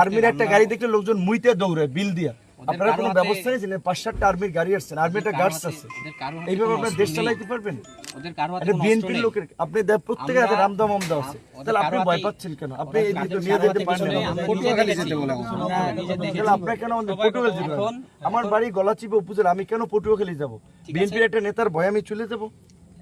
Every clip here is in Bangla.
আর্মির একটা গাড়ি দেখলে লোকজন মুইতে দৌড়ায় বিল দিয়া। আপনারা কোনো ব্যবস্থা নিয়েছেন পাঁচ সাতটা আর্মির গাড়ি আসছেন আর্মি একটা গার্ডস আছে। এইভাবে আপনার দেশ চালাইতে পারবেন? বিএনপির লোকের আপনি প্রত্যেকের হাতে আমরা- রামদাম আমদা আছে। তাহলে আপনি ভয় পাচ্ছেন কেন? আপনি এই দিকে নিয়ে যেতে পারেন না দেখেছি। তাহলে আপনারা কেন আমাদের পটুয়াখালী যেতে আমার বাড়ি গলাচিপে উপজেলা আমি কেন পটুয়াখালী যাব? ঠিক বিএনপির একটা নেতার ভয় আমি চলে যাব।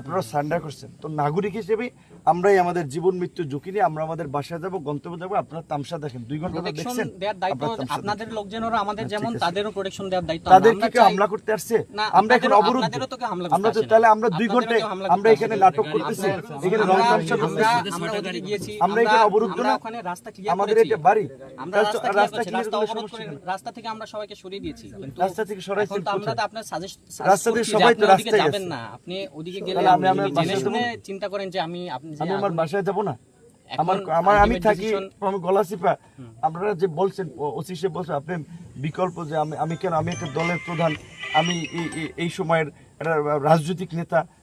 আপনারা সান্ডার করছেন। তো নাগরিক হিসেবে আমরাই আমাদের জীবন মৃত্যু ঝুঁকি নিয়ে আমরা আমাদের বাসায় যাব গন্তব্যে যাব আপনারা তামসা দেখেন। দুই ঘণ্টা দেখছেন আপনাদের দেখেন। লোকজনেরও আমাদের হ্যাঁ, যেমন তাদেরও প্রোটেকশন দেওয়ার দায়িত্ব তাদের কি হামলা করতে আসছে? আমরা এখানে করতে আমরা তো তাহলে আমরা দুই হামলা আমরা এখানে নাটক করতেছি। এখানে রং তামসা করতেছি আমরা এখানে অবরুদ্ধ না ওখানে রাস্তা clear আমাদের এটা বাড়ি। আমরা রাস্তা clear অবরোধ করে রাস্তা থেকে আমরা সবাইকে সরিয়ে দিয়েছি। কিন্তু রাস্তা থেকে সরাইছেন তো আমরা তো আপনার সাজেস্ট রাস্তা থেকে সবাই তো রাস্তায় যাবেন না। আপনি ওদিকে গেলে আমি আমার জেনে শুনে চিন্তা করেন যে আমি আপনি আমি আমার বাসায় যাব না। আমার আমার আমি থাকি আমি গলাচিপা আপনারা যে বলছেন ওসি সে বলছেন আপনি বিকল্প যে আমি আমি কেন আমি একটা দলের প্রধান আমি এই- সময়ের একটা রাজনৈতিক নেতা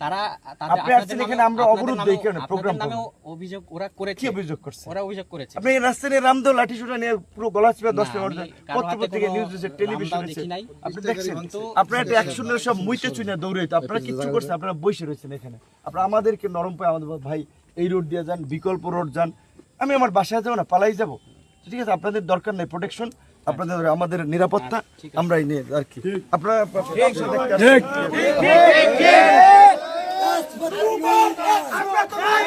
তারা তাদের- আপনি আসছেন এখানে, আমরা আপনাদের অবরোধ নামেও- দেই কেন? আপনাদের প্রোগ্রাম নামেও অভিযোগ ওরা করেছে কি অভিযোগ করছে ওরা অভিযোগ করেছে আপনি রাস্তায় রামদেও লাঠি সুটা নিয়ে পুরো গলা চিপে দশ না, টাকা আমি কারও পত্র হাতে পত্রিকা কোনো নিউজ দিচ্ছে টেলিভিশন রামদাও আপনি দেখছেন আপনারা একটা অ্যাকশনের সব মুইতে চুনে দৌড়াইতো আপনারা কিচ্ছু করছেন আপনারা বসে রয়েছেন এখানে আপনারা আমাদেরকে নরম পায় আমাদের ভাই এই রোড দিয়ে যান বিকল্প রোড যান আমি আমার বাসায় যাব না পালাই যাব ঠিক আছে আপনাদের দরকার নেই প্রোটেকশন আপনাদের আমাদের নিরাপত্তা আমরাই নিয়ে আর কি আপনারা আমরা তোমার